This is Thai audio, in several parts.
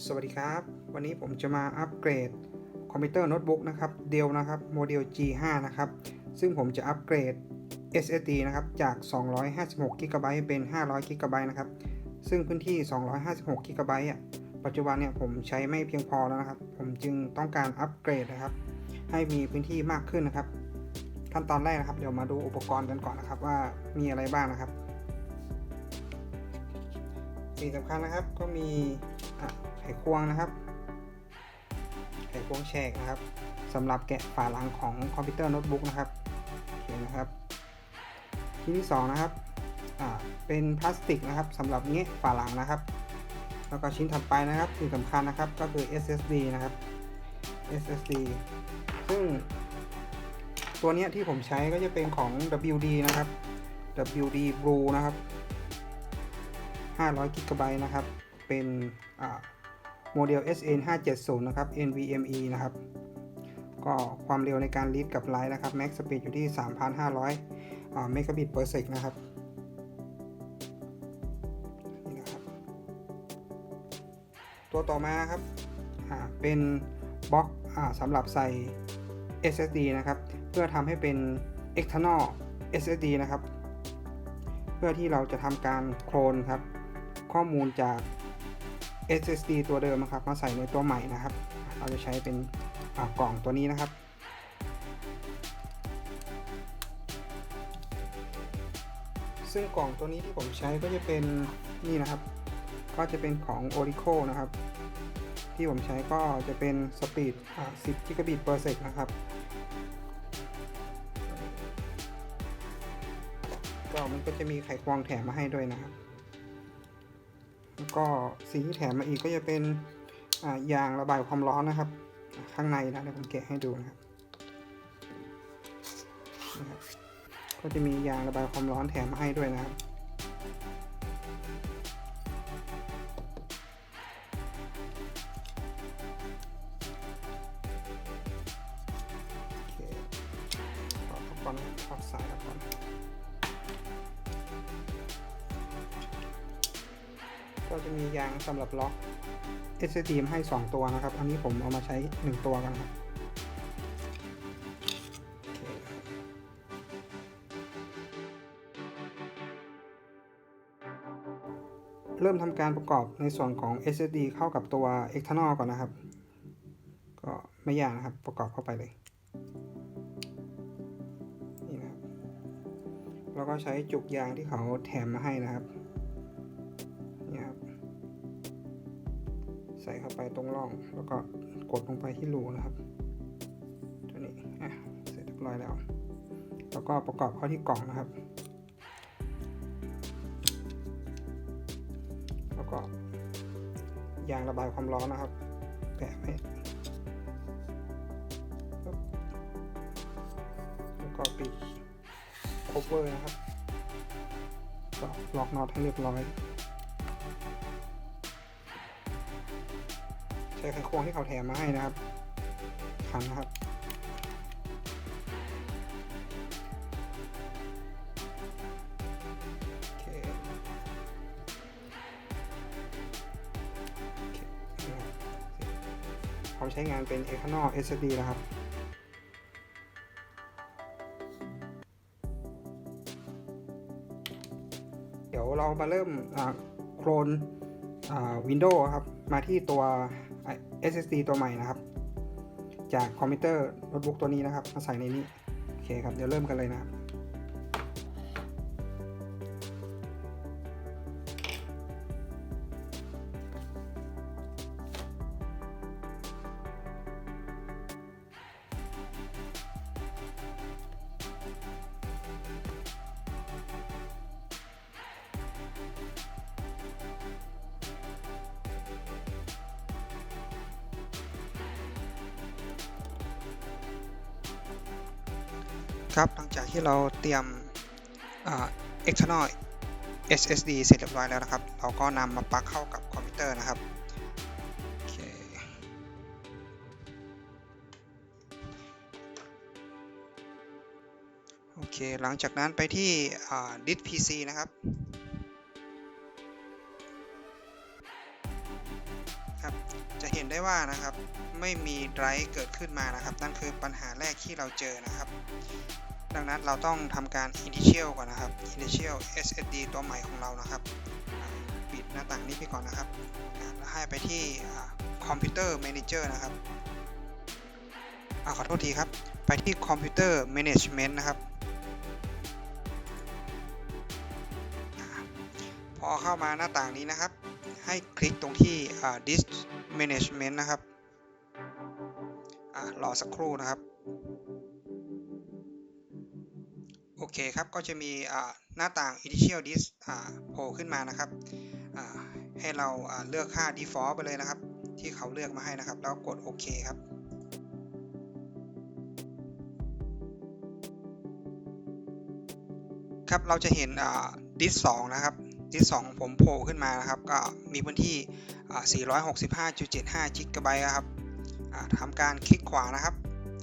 สวัสดีครับ วันนี้ผมจะมาอัปเกรดคอมพิวเตอร์โน้ตบุ๊กนะครับเดลนะครับโมเดล G5 นะครับ ซึ่งผมจะอัปเกรด SSD นะครับจาก 256 g b เป็น 500 g b นะครับ ซึ่งพื้นที่ 256 g b อะปัจจุบันเนี่ยผมใช้ไม่เพียงพอแล้วนะครับ ผมจึงต้องการอัปเกรดนะครับ ให้มีพื้นที่มากขึ้นนะครับ ขั้นตอนแรกนะครับ เดี๋ยวมาดูอุปกรณ์กันก่อนนะครับว่ามีอะไรบ้างนะครับสิ่งสำคัญนะครับก็มี ขควงนะครับ ไขควงแฉกนะครับสำหรับแกะฝาหลังของคอมพิวเตอร์โน้ตบุ๊กนะครับโอเคนะครับที่ที่สองนะครับเป็นพลาสติกนะครับสำหรับเงี้ยฝาหลังนะครับ แล้วก็ชิ้นถัดไปนะครับสิ่งสำคัญนะครับก็คือ SSD นะครับ SSD ซึ่งตัวเนี้ยที่ผมใช้ก็จะเป็นของ WD นะครับ WD Blue นะครับ500 g b นะครับ เป็น โมเดล SN 570นะครับ NVMe นะครับก็ความเร็วในการรีดกับไลท์นะครับ Max Speed อยู่ที่ 3,500เมกะบิต per sec นะครับนี่นะครับ ตัวต่อมาครับเป็นบล็อกสำหรับใส่ SSD นะครับ เพื่อทำให้เป็น external SSD นะครับ เพื่อที่เราจะทำการโคลนครับ ข้อมูลจาก SSD ตัวเดิมนะครับมาใส่ในตัวใหม่นะครับ เราจะใช้เป็นกล่องตัวนี้นะครับ ซึ่งกล่องตัวนี้ที่ผมใช้ก็จะเป็นนี่นะครับ ก็จะเป็นของ Orico นะครับ ที่ผมใช้ก็จะเป็นสปีด10 gigabit per sec นะครับก็มันก็จะมีไขควงแถมมาให้ด้วยนะครับ ก็สิ่งที่แถมมาอีกก็จะเป็นยางระบายความร้อนนะครับ ข้างในนะเดี๋ยวผมแกะให้ดูนะครับก็จะมียางระบายความร้อนแถมมาให้ด้วยนะครับ ก็จะมียางสำหรับล็อก SSD ให้ 2 ตัวนะครับ อันนี้ผมเอามาใช้ 1 ตัวกันครับเริ่มทำการประกอบในส่วนของ SSD เข้ากับตัว external ก่อนนะครับ ก็ไม่ยากนะครับ ประกอบเข้าไปเลย นี่นะครับ แล้วก็ใช้จุกยางที่เขาแถมมาให้นะครับ ใส่เข้าไปตรงร่อง แล้วก็กดลงไปที่รูนะครับ ตัวนี้อะเสร็จเรียบร้อยแล้ว แล้วก็ประกอบเข้าที่กล่องนะครับ แล้วก็ยางระบายความร้อนนะครับ แปะไว้แล้วก็ปิด cover นะครับก็ล็อกน็อตให้เรียบร้อย ใช้ไขควงที่เขาแถมมาให้นะครับขันนะครับเคโอเคนะครับเขาใช้งานเป็น external SSD นะครับเดี๋ยวเรามาเริ่มโคลนวินโดว์ครับ มาที่ตัว SSD ตัวใหม่นะครับ จากคอมพิวเตอร์โน้ตบุ๊กตัวนี้นะครับ มาใส่ในนี้ โอเคครับ เดี๋ยวเริ่มกันเลยนะครับครับ ที่เราเตรียม external SSD เสร็จเรียบร้อยแล้วนะครับ เราก็นำมาปลั๊กเข้ากับคอมพิวเตอร์นะครับโอเค หลังจากนั้นไปที่ดิส PC นะครับครับห็นได้ว่านะครับ ไม่มีไดรฟ์เกิดขึ้นมานะครับ นั่นคือปัญหาแรกที่เราเจอนะครับ ดังนั้นเราต้องทำการ initial ก่อนนะครับ initial SSD ตัวใหม่ของเรานะครับปิดหน้าต่างนี้ไปก่อนนะครับแล้วให้ไปที่คอมพิวเตอร์แมเนเจอร์นะครับอขอโทษทีครับ ไปที่คอมพิวเตอร์แมネจเมนต์นะครับ พอเข้ามาหน้าต่างนี้นะครับ ให้คลิกตรงที่ disk management นะครับอรอสักครู่นะครับ โอเคครับ ก็จะมีหน้าต่าง initial disk โผล่ขึ้นมานะครับ ให้เราเลือกค่า default ไปเลยนะครับ ที่เขาเลือกมาให้นะครับ แล้วกดโอเคครับครับ เราจะเห็นดิส2นะครับ ดิส2ของผมโผล่ขึ้นมานะครับ ก็มีพื้นที่ 465.75กิกะไบต์ครับทำการคลิกขวานะครับ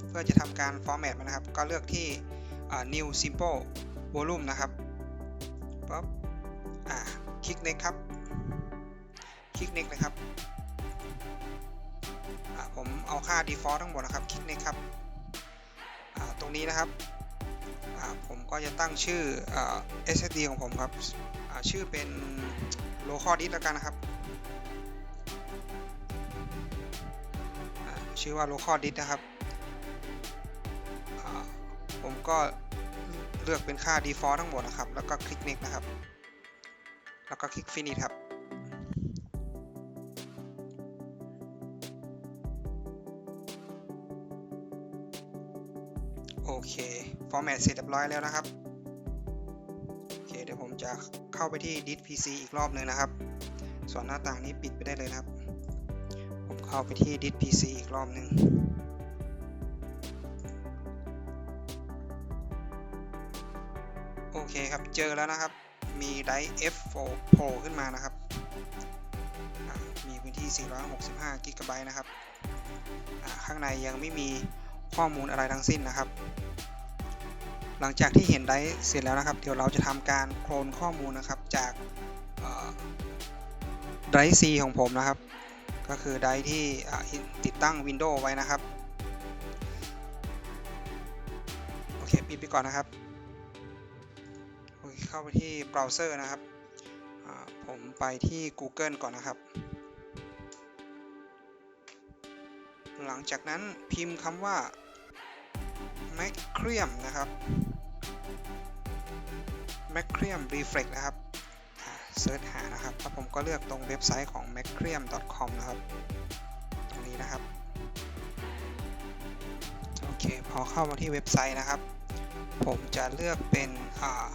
เพื่อจะทำการ format มันนะครับ ก็เลือกที่ new simple volume นะครับปั๊บคลิก next ครับ คลิก next นะครับผมเอาค่า default ทั้งหมดนะครับ คลิก next ครับตรงนี้นะครับผมก็จะตั้งชื่อ SSD ของผมครับชื่อเป็น local disk แล้วกันนะครับชื่อว่า local disk นะครับ ก็เลือกเป็นค่า default ทั้งหมดนะครับ แล้วก็คลิก next นะครับ แล้วก็คลิก finish ครับ โอเค format เสร็จเรียบร้อยแล้วนะครับ โอเค เดี๋ยวผมจะเข้าไปที่ disk PC อีกรอบหนึ่งนะครับ ส่วนหน้าต่างนี้ปิดไปได้เลยนะครับ ผมเข้าไปที่ disk PC อีกรอบหนึ่ง เคครับเจอแล้วนะครับ มีไดร์ F4 โผล่ขึ้นมานะครับ มีพื้นที่ 465 กิกะไบต์นะครับ ข้างในยังไม่มีข้อมูลอะไรทั้งสิ้นนะครับ หลังจากที่เห็นไดร์เสร็จแล้วนะครับ เดี๋ยวเราจะทำการโคลนข้อมูลนะครับจากไดร์ C ของผมนะครับ ก็คือไดร์ที่ติดตั้ง Windows ไว้นะครับ โอเค ปิดไปก่อนนะครับ เข้าไปที่เบราว์เซอร์นะครับ ผมไปที่ Google ก่อนนะครับ หลังจากนั้นพิมพ์คำว่า m a c r i u m นะครับ m a c r i u m Reflex นะครับเซิร์ชหานะครับแล้วผมก็เลือกตรงเว็บไซต์ของ m a c r i u m com นะครับ ตรงนี้นะครับ โอเค พอเข้ามาที่เว็บไซต์นะครับ ผมจะเลือกเป็นอ่า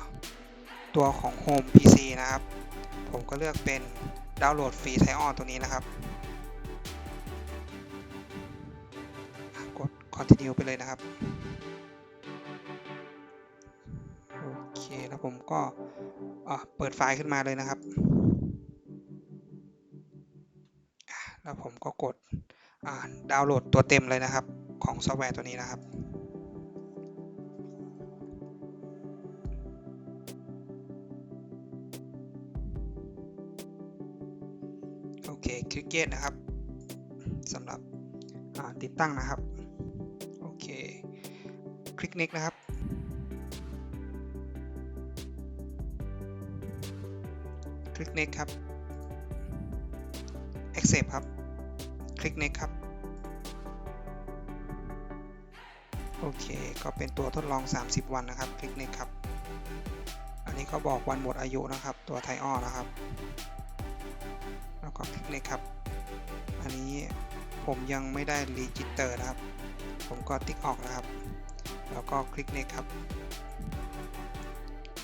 ตัวของ Home PC นะครับ ผมก็เลือกเป็นดาวน์โหลดฟรีไทออนตัวนี้นะครับ กด continue ไปเลยนะครับ โอเค แล้วผมก็เปิดไฟล์ขึ้นมาเลยนะครับ แล้วผมก็กดดาวน์โหลดตัวเต็มเลยนะครับของซอฟต์แวร์ตัวนี้นะครับ เคคลิกเกตนะครับสำหรับติดตั้งนะครับ โอเค คลิก next นะครับ คลิก next ครับ accept ครับ คลิก next ครับ โอเค ก็เป็นตัวทดลอง 30 วันนะครับ คลิก next ครับ อันนี้ก็บอกวันหมดอายุนะครับ ตัวไทออนะครับ ก็คลิกเลยครับ อันนี้ผมยังไม่ได้รีจิสเตอร์นะครับ ผมก็ติ๊กออกนะครับ แล้วก็คลิกเลยครับ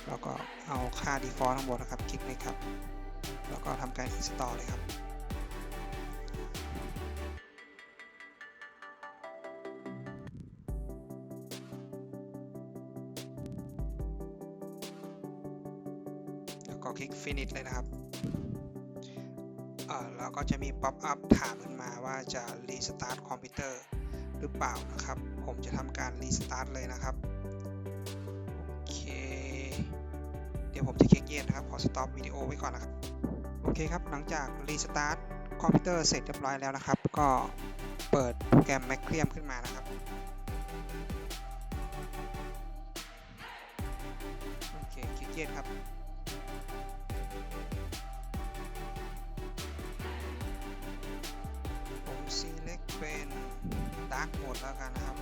แล้วก็เอาค่า default ทั้งหมดนะครับ คลิกเลยครับ แล้วก็ทำการ install เลยครับ อัพถามขึ้นมาว่าจะรีสตาร์ทคอมพิวเตอร์หรือเปล่านะครับ ผมจะทำการรีสตาร์ทเลยนะครับ โอเค เดี๋ยวผมจะคลิกเย็นนะครับ ขอสต็อปวิดีโอไว้ก่อนนะครับ โอเคครับ หลังจากรีสตาร์ทคอมพิวเตอร์เสร็จเรียบร้อยแล้วนะครับ ก็เปิดโปรแกรม Macrium ขึ้นมานะครับโอเคคลิกเย็นครับ Dark Mode แล้วกันนะครับ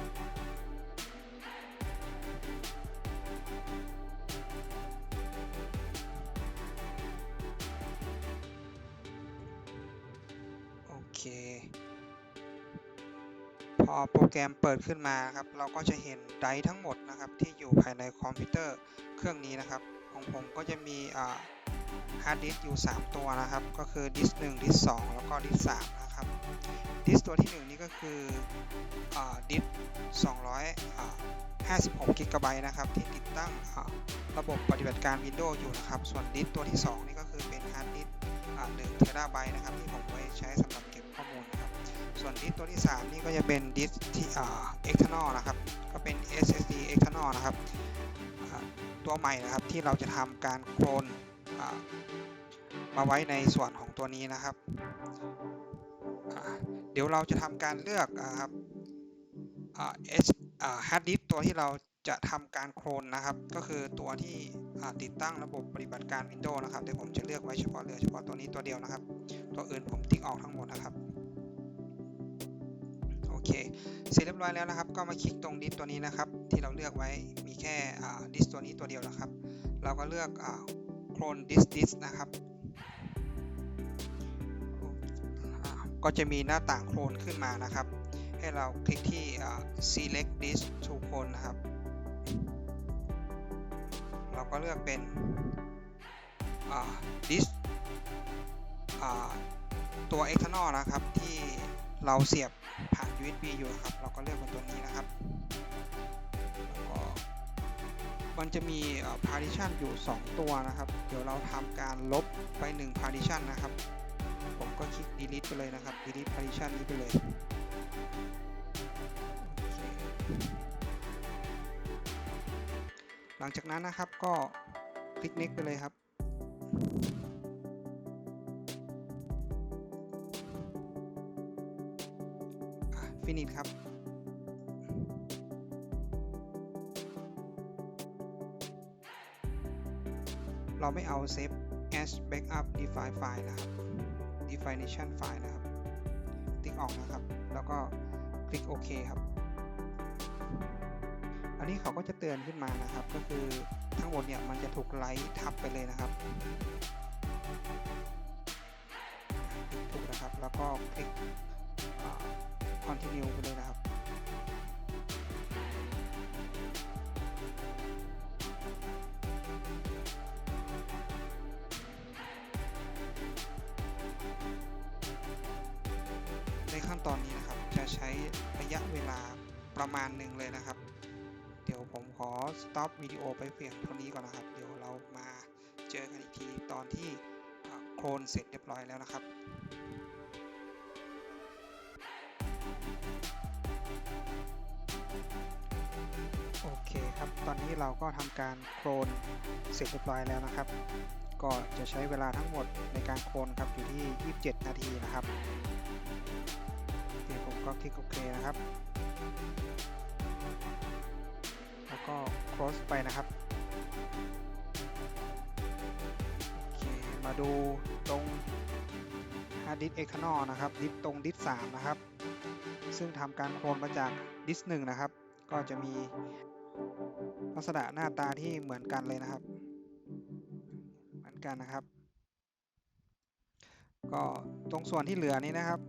โอเค พอโปรแกรมเปิดขึ้นมาครับ เราก็จะเห็นไดร์ทั้งหมดนะครับ ที่อยู่ภายในคอมพิวเตอร์เครื่องนี้นะครับ ของผมก็จะมีอ่า ฮาร์ดดิสก์อยู่ 3 ตัวนะครับ ก็คือดิสก์1ดิสก์2แล้วก็ดิสก์3นะครับ ดิสก์ตัวที่ 1 นี่ก็คือดิสก์256กิกะไบต์นะครับ ที่ติดตั้งระบบปฏิบัติการ Windows อยู่นะครับ ส่วนดิสก์ตัวที่ 2 นี่ก็คือเป็นฮาร์ดดิสก์1เทราไบต์นะครับ ที่ผมไว้ใช้สำหรับเก็บข้อมูลนะครับ ส่วนดิสก์ตัวที่ 3 นี่ก็จะเป็นดิสก์ที่ external นะครับ ก็เป็น SSD external นะครับ ตัวใหม่นะครับที่เราจะทำการโคลน มาไว้ในส่วนของตัวนี้นะครับ เดี๋ยวเราจะทำการเลือกครับฮาร์ดดิสตัวที่เราจะทำการโคลนนะครับ ก็คือตัวที่ติดตั้งระบบปฏิบัติการ Windows นะครับเดี๋ยวผมจะเลือกไว้เฉพาะเหลือเฉพาะตัวนี้ตัวเดียวนะครับ ตัวอื่นผมติ๊กออกทั้งหมดนะครับโอเคเสร็จเรียบร้อยแล้วนะครับ ก็มาคลิกตรงดิสตัวนี้นะครับ ที่เราเลือกไว้มีแค่ดิสตัวนี้ตัวเดียวนะครับ เราก็เลือก โคลนดิสดิสนะครับ ก็จะมีหน้าต่างโคลนขึ้นมานะครับ ให้เราคลิกที่ select disk to clone นะครับ เราก็เลือกเป็น disk ตัว external นะครับที่เราเสียบผ่าน USB อยู่นะครับ เราก็เลือกเป็นตัวนี้นะครับ มันจะมี partition อยู่ 2 ตัวนะครับ เดี๋ยวเราทำการลบไป 1 partition นะครับ ผมก็คลิก delete ไปเลยนะครับ delete partition นี้ไปเลย หลังจากนั้นนะครับก็คลิก next ไปเลยครับฟินิชครับ เราไม่เอา save as backup define file นะครับ definition file นะครับ ติ๊กออกนะครับ แล้วก็คลิกโอเคครับ อันนี้เขาก็จะเตือนขึ้นมานะครับ ก็คือทั้งหมดเนี่ยมันจะถูกไลท์ทับไปเลยนะครับถูกนะครับ แล้วก็คลิก continue ไปเลยนะครับ ตอนนี้นะครับ จะใช้ระยะเวลาประมาณหนึ่งเลยนะครับ เดี๋ยวผมขอ stop วิดีโอไปเพียงเท่านี้ก่อนนะครับ เดี๋ยวเรามาเจอกันอีกทีตอนที่โคลนเสร็จเรียบร้อยแล้วนะครับโอเคครับตอนนี้เราก็ทำการโคลนเสร็จเรียบร้อยแล้วนะครับ ก็จะใช้เวลาทั้งหมดในการโคลนครับอยู่ที่ 27 นาทีนะครับ ก็คลิกโอเคนะครับ แล้วก็ close ไปนะครับโอเคมาดูตรง hard disk external นะครับ ดิสตรงดิส3นะครับ ซึ่งทำการโคลนมาจากดิส1นะครับ ก็จะมีลักษณะหน้าตาที่เหมือนกันเลยนะครับ เหมือนกันนะครับ ก็ตรงส่วนที่เหลือนี้นะครับ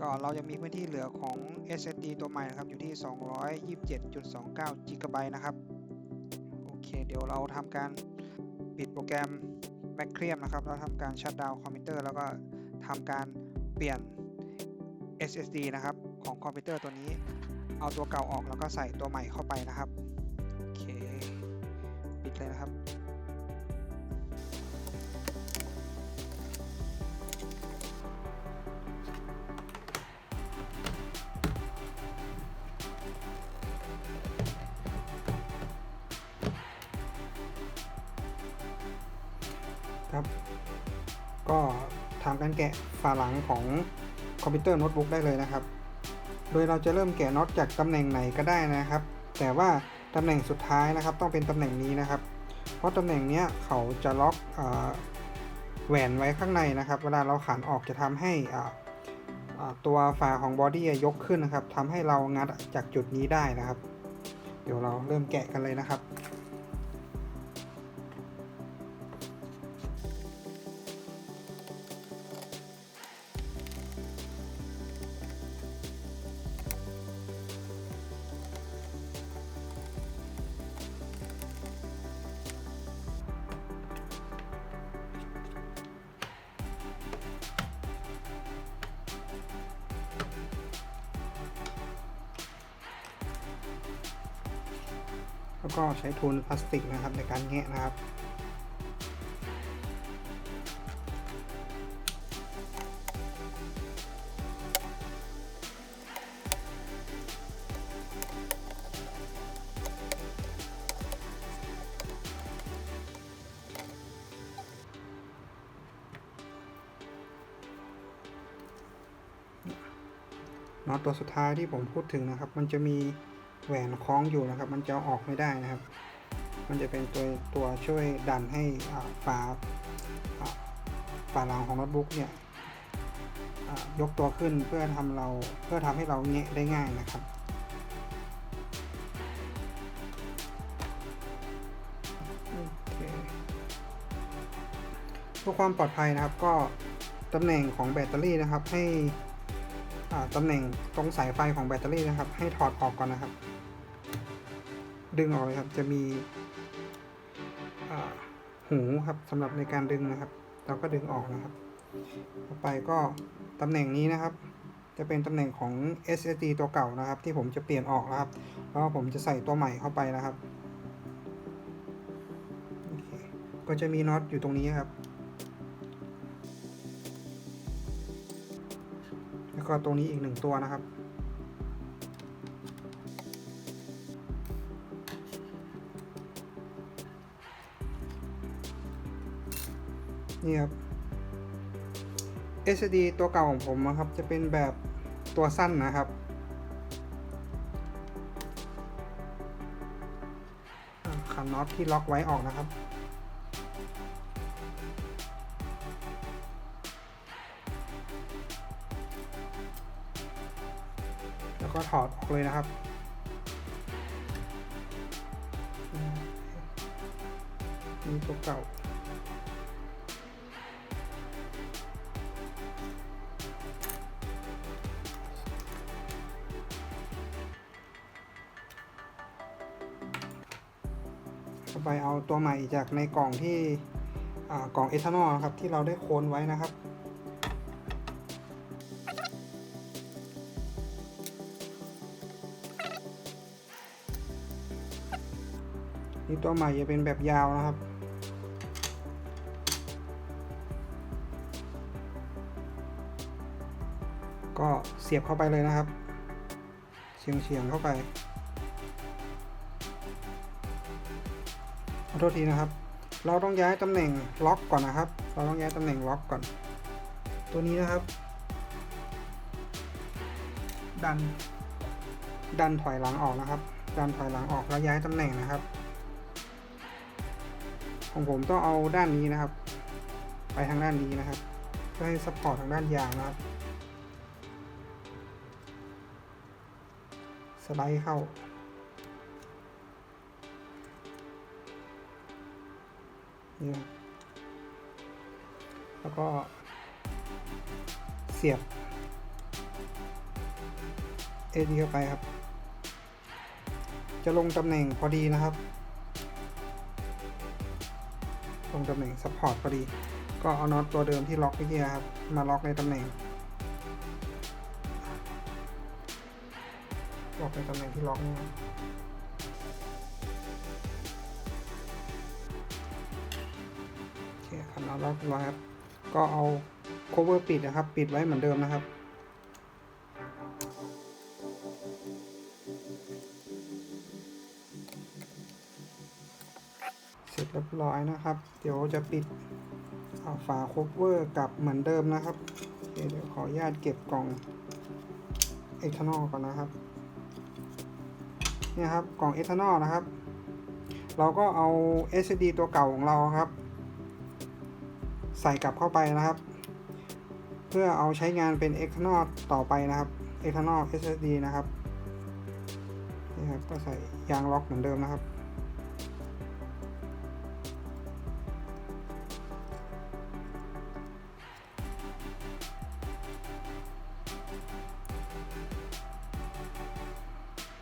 ก็เราจะมีพื้นที่เหลือของ SSD ตัวใหม่นะครับอยู่ที่ 227.29 GB นะครับ โอเค เดี๋ยวเราทำการปิดโปรแกรม Macrium นะครับ แล้วทำการชัดดาวน์คอมพิวเตอร์แล้วก็ทำการเปลี่ยน SSD นะครับ ของคอมพิวเตอร์ตัวนี้ เอาตัวเก่าออกแล้วก็ใส่ตัวใหม่เข้าไปนะครับ โอเค ปิดเลยนะครับ ก็ทำการแกะฝาหลังของคอมพิวเตอร์โน้ตบุ๊กได้เลยนะครับ โดยเราจะเริ่มแกะน็อตจากตำแหน่งไหนก็ได้นะครับ แต่ว่าตำแหน่งสุดท้ายนะครับ ต้องเป็นตำแหน่งนี้นะครับ เพราะตำแหน่งนี้เขาจะล็อกอแหวนไว้ข้างในนะครับ เวลาเราขันออกจะทำให้ตัวฝาของบอดี้ยกขึ้นนะครับทำให้เรางัดจากจุดนี้ได้นะครับ เดี๋ยวเราเริ่มแกะกันเลยนะครับ แล้วก็ใช้ทูนพลาสติกนะครับในการแงะนะครับน็อตตัวสุดท้ายที่ผมพูดถึงนะครับ มันจะมี แหวนคล้องอยู่นะครับ มันจะเอาออกไม่ได้นะครับ มันจะเป็นตัวตัวช่วยดันให้ฝาฝาหลังของโน้ตบุ๊กเนี่ยยกตัวขึ้นเพื่อทำเราเพื่อทำให้เราแงะได้ง่ายนะครับเพื่อความปลอดภัยนะครับก็ตำแหน่งของแบตเตอรี่นะครับให้ตำแหน่งตรงสายไฟของแบตเตอรี่นะครับ ให้ถอดออกก่อนนะครับ ดึงออกเลยครับจะมีหูครับสำหรับในการดึงนะครับ เราก็ดึงออกนะครับ ต่อไปก็ตำแหน่งนี้นะครับ จะเป็นตำแหน่งของ SSD ตัวเก่านะครับ ที่ผมจะเปลี่ยนออกนะครับ แล้วผมจะใส่ตัวใหม่เข้าไปนะครับ ก็จะมีน็อตอยู่ตรงนี้ครับ แล้วก็ตรงนี้อีกหนึ่งตัวนะครับ นี่ครับ SD ตัวเก่าของผมนะครับ จะเป็นแบบตัวสั้นนะครับ ขันน็อตที่ล็อกไว้ออกนะครับแล้วก็ถอดออกเลยนะครับ ไปเอาตัวใหม่จากในกล่องที่กล่องเอทานอลครับที่เราได้โคนไว้นะครับนี่ตัวใหม่จะเป็นแบบยาวนะครับ ก็เสียบเข้าไปเลยนะครับ เฉียงเฉียงๆเข้าไป โทษทีนะครับ เราต้องย้ายตำแหน่งล็อกก่อนนะครับ เราต้องย้ายตำแหน่งล็อกก่อน ตัวนี้นะครับ ดัน ดันถอยหลังออกนะครับ ดันถอยหลังออกแล้วย้ายตำแหน่งนะครับ ของผมต้องเอาด้านนี้นะครับ ไปทางด้านนี้นะครับ เพื่อให้ซัพพอร์ตทางด้านยางนะครับสไลด์เข้า แล้วก็ เสียบเอดีเข้าไปครับ จะลงตำแหน่งพอดีนะครับ ลงตำแหน่งซัพพอร์ตพอดี ก็เอาน็อตตัวเดิมที่ล็อกเมื่อกี้ครับ มาล็อกในตำแหน่งล็อกในตำแหน่งที่ล็อกนี่ค รับโอเคขันน็อตล็อกเรียบร้ครับ ก็เอา cover ปิดนะครับ ปิดไว้เหมือนเดิมนะครับ เสร็จเรียบร้อยนะครับ เดี๋ยวจะปิดเอาฝาคบเวอร์กลับเหมือนเดิมนะครับเดี๋ยวขออนุญาตเก็บกล่องเอทานอลก่อนนะครับเนี่ยครับกล่องเอทานอลนะครับ เราก็เอา SD ตัวเก่าของเราครับ ส่กลับเข้าไปนะครับ เพื่อเอาใช้งานเป็น external ต่อไปนะครับ external SSD นะครับนี่ครับก็ใส่ยางล็อกเหมือนเดิมนะครับ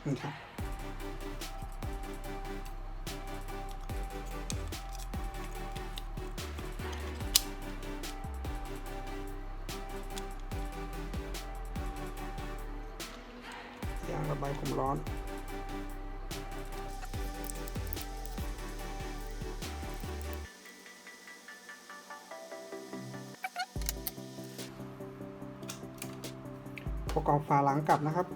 นี่ครับ บายความร้อนประกอบฝาหลังกลับนะครับ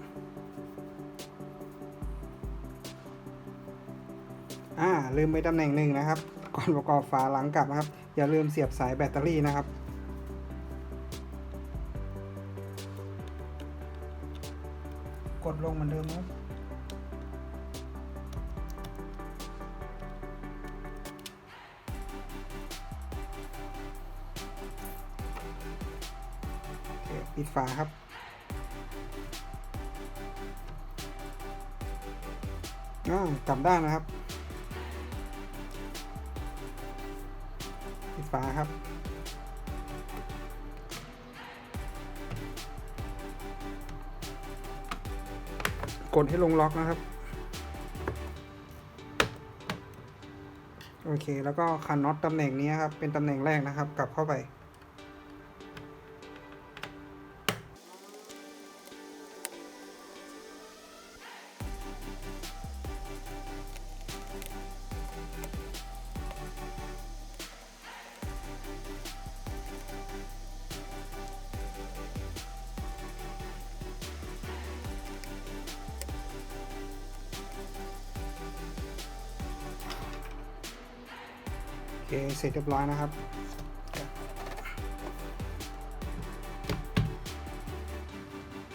อ่าลืมไปตำแหน่งหนึ่งนะครับ ก่อนประกอบฝาหลังกลับนะครับ อย่าลืมเสียบสายแบตเตอรี่นะครับ ดลงเหมือนเดิมครับปิดฝาครับกลับด้านนะครับ ปิดฝาครับ ดให้ลงล็อกนะครับ โอเค แล้วก็คันน็อตตำแหน่งนี้ครับ เป็นตำแหน่งแรกนะครับ กลับเข้าไป เคเสร็จเรียบร้อยนะครับ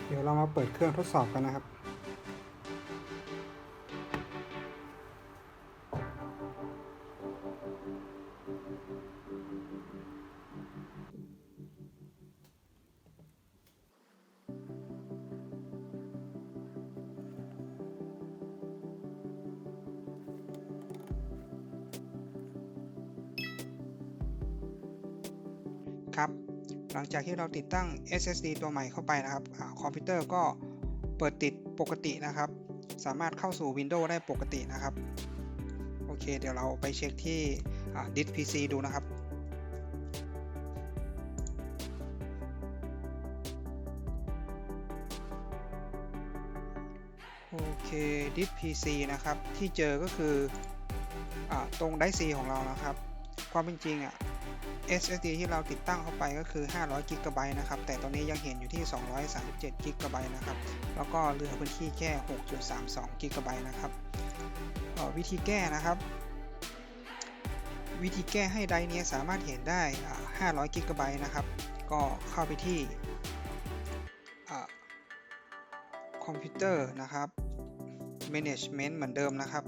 เดี๋ยวเรามาเปิดเครื่องทดสอบกันนะครับครับ หลังจากที่เราติดตั้ง SSD ตัวใหม่เข้าไปนะครับอคอมพิวเตอร์ก็เปิดติดปกตินะครับ สามารถเข้าสู่ Windows ได้ปกตินะครับ โอเค เดี๋ยวเราไปเช็คที่ดิส PC ดูนะครับโอเคดิส PC นะครับ ที่เจอก็คืออตรงไดซีของเรานะครับ ความเป็นจริงอะ SSD ที่เราติดตั้งเข้าไปก็คือ 500 g b นะครับ แต่ตอนนี้ยังเห็นอยู่ที่ 237 g b นะครับ แล้วก็เหลือพื้นที่แค่ 6.32 g b นะครับวิธีแก้นะครับ วิธีแก้ให้ไดร์นี้สามารถเห็นได้ 500 g b นะครับ ก็เข้าไปที่คอมพิวเตอร์นะครับ management เหมือนเดิมนะครับ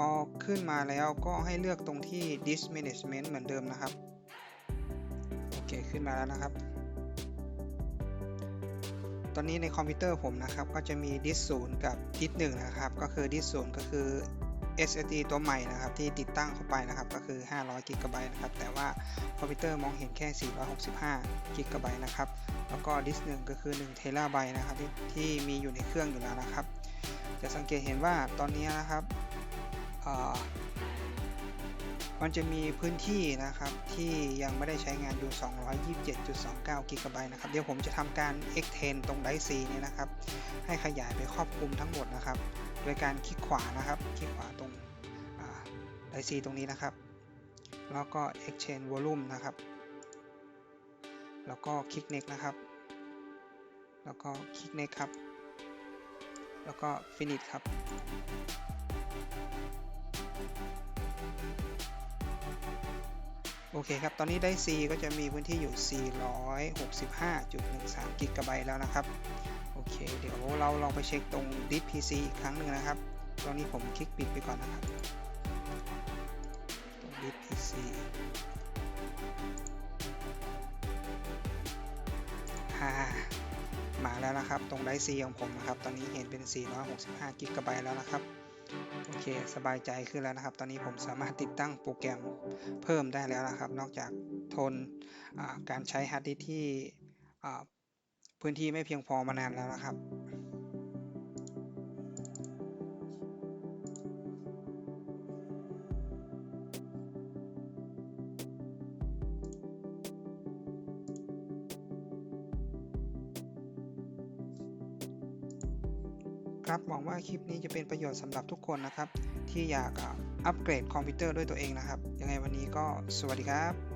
อเคพอขึ้นมาแล้วก็ให้เลือกตรงที่ disk management เหมือนเดิมนะครับ โอเคขึ้นมาแล้วนะครับ ตอนนี้ในคอมพิวเตอร์ผมนะครับ ก็จะมี disk 0 กับ disk 1 นะครับ ก็คือ disk 0 ก็คือ SSD ตัวใหม่นะครับที่ติดตั้งเข้าไปนะครับก็คือ 500 g b นะครับแต่ว่าคอมพิวเตอร์มองเห็นแค่ 465 g b นะครับแล้วก็ดิสก์หนึ่งก็คือ1 t b นะครับที่ที่มีอยู่ในเครื่องอยู่แล้วนะครับ จะสังเกตเห็นว่าตอนนี้นะครับ มันจะมีพื้นที่นะครับที่ยังไม่ได้ใช้งานอยู่ 227.29 กิกะไบต์นะครับ เดี๋ยวผมจะทำการ extend ตรงไดซีนี้นะครับ ให้ขยายไปครอบคลุมทั้งหมดนะครับ โดยการคลิกขวานะครับ คลิกขวาตรงไดซีตรงนี้นะครับ แล้วก็ exchange volume นะครับ แล้วก็คลิก next นะครับ แล้วก็คลิก next ครับ แล้วก็ finish ครับ โอเคครับ ตอนนี้ได้ C ก็จะมีพื้นที่อยู่ 465.13กิกะไบต์แล้วนะครับ โอเค เดี๋ยวเราลองไปเช็คตรง d i s PC อีกครั้งหนึ่งนะครับ ตอนนี้ผมคลิกปิดไปก่อนนะครับ ตรง d i s PC มาแล้วนะครับ ตรงไดซีของผมนะครับ ตอนนี้เห็นเป็น 465กิกะไบต์แล้วนะครับ เคสบายใจขึ้นแล้วนะครับ ตอนนี้ผมสามารถติดตั้งโปรแกรมเพิ่มได้แล้วนะครับ นอกจากทนการใช้ฮาร์ดดิสก์ที่พื้นที่ไม่เพียงพอมานานแล้วนะครับ คลิปนี้จะเป็นประโยชน์สำหรับทุกคนนะครับ ที่อยากอัปเกรดคอมพิวเตอร์ด้วยตัวเองนะครับ ยังไงวันนี้ก็สวัสดีครับ